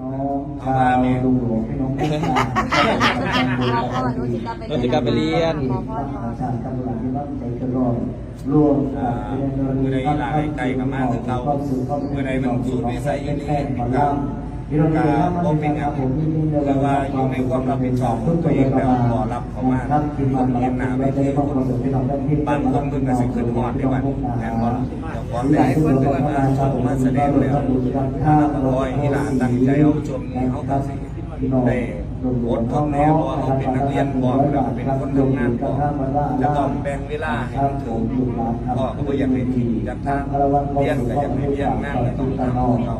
น้องชาวดูหลวงพี่น้องทุกท่านหนูสิกลับไปหนูสิกลับไปเรียนหมอพ่ออาจารย์กำลังที่รับใจกระรอนรวมกับเรียนมือใดหลายไกลกับมาคือเก่ามือใดมันสูดวิสัยอีนี่ก็ ก็บ่เป็นหยังแต่ว่าอยู่ในความรับผิดชอบของตัวเองแล้วขอรับเขามาผมเห็นหน้าไปที่บางคนเพิ่นก็สิขึ้นฮอดในวันแม่นบ่แต่ก่อนได้เพิ่มาชมมาแสดงแล้วถ้าคอยที่หลานตั้งใจเอาชมเขาก็สิได้อดทนแน่เพราะว่าเขาเป็นนักเรียนบ่แล้วก็เป็นคนทำงานบ่แล้วต้องแบ่งเวลาให้มันถึงพ่อก็บ่อยากให้ทิ้งจากทางเรียนก็อยากให้เรียนงานก็ต้องทำของเรา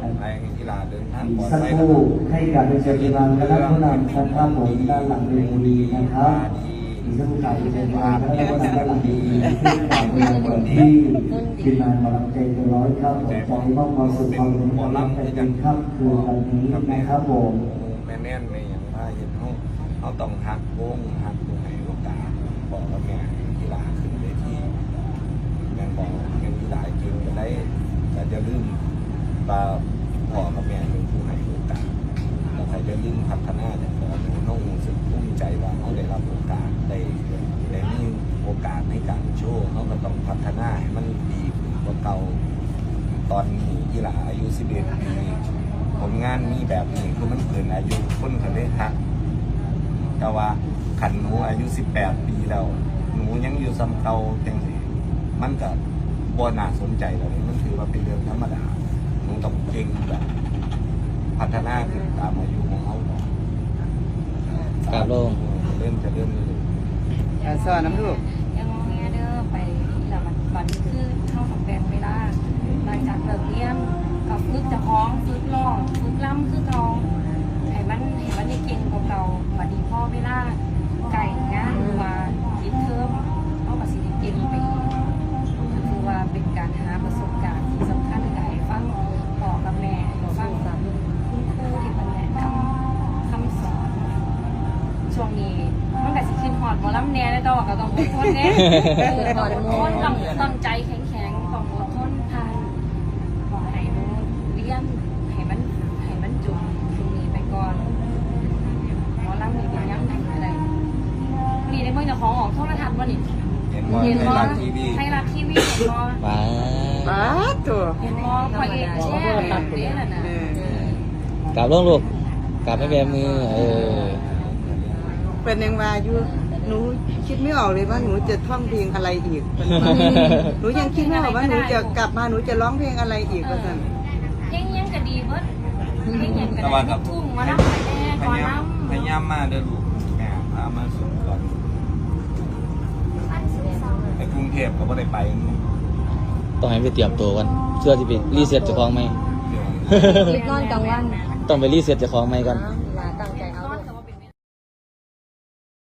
ขาไปกีฬาเดินทางปลอดสักภัยครู่ให้การเป็นเชิญงานคณะผู้นำท่านท่านผมด้านหลังเวทีนะครับอีกสักครู่การเป็นเชิญงานคณะผู้นำด้านหลังเวทีที่การเป็นเปิดที่ทีมงานกำลังใจเกินร้อยครับผมใจมอบความสุขความเป็นความรักเป็นค่ำคืนวันนี้นะครับผม แม่แน่นในอย่างว่าเห็นเขาเขาต้องหักวงหักตรงไหนโอกาสบอกว่าแม่กีฬาขึ้นเวทีแม่บอกเงินกีฬากินก็ได้แต่จะลืมว่า พ่อกับแม่เป็นผู้ให้โอกาสแล้วใครจะลืมพัฒนาแต่ก่อนเขารู้สึกภูมิใจว่าเขาได้รับโอกาสได้ได้มีโอกาสในการโชว์เขาก็ต้องพัฒนาให้มันดีขึ้นกว่าเก่าตอนนี้กีฬาอายุ11ปีผลงานมีแบบนี้คือมันเกินอายุคนเขาได้ฮักแต่ว่าขันหนูอายุ 18 ปีแล้วหนูยังอยู่ซ้ำเก่าจังสิมันก็บ่น่าสนใจแล้วนี่มันถือว่าเป็นเรื่องธรรมดา หนูต้องเก่งแบบพัฒนาขึ้นตามอายุของเขาครับลง เริ่มจะเริ่มเลยอ่าสอนน้ำลูกยังงอแงเด้อไปที่ละมันวันคือเข้าของแบงเวลาหลังจากเลิกเรียนก็ฝึกจะคล้องฝึกร้องฝึกล่ำคือเก่าให้มันให้มันได้เก่งกว่าเก่าบัดนี้พ่อเวลา อดหมอลำแน่แล้วก็ก็ต้องอดทนแน่ต้องอดทนต้องต้องใจแข็งต้องอดทนผ่านให้หนูเรียนให้มันให้มันจบช่วงนี้ไปก่อนหมอลำนี่เป็นยังไงอะไรนี่ได้เพิ่งจะของออกโทรทัศน์บ่นี่เห็นว่าเห็นในบ่ร้านทีวีไทยรัฐทีวีเห็นบ่ว้าป้าตัวเห็นบ่พอยเอกแช่แบบนี้น่ะนะกลับลงลูกกลับไม่แบมือเออเป็นยังมาอยู่ หนูคิดไม่ออกเลยว่าหนูจะท่องเพลงอะไรอีกเป็นว่าหนูยังคิดไม่ออกว่าหนูจะกลับมาหนูจะร้องเพลงอะไรอีกว่าสันเพลงยังก็ดีเบิดเพลงยังก็แต่ได้ว่าลูกับกทุ่งมาลำไปแน่พก่อนยายามลำพยายามมาเด้อลูกแม่พามาสุดก่อนในกรุงเทพก็ไม่ได้ไปต้องให้ไปเตรียมตัวก่อนเชื่อที่ไปรีเซ็ตเจ้าของไหมเดี๋ยวรีบนอนกลางวันต้องไปรีเซ็ตเจ้าของไหมก่อนเ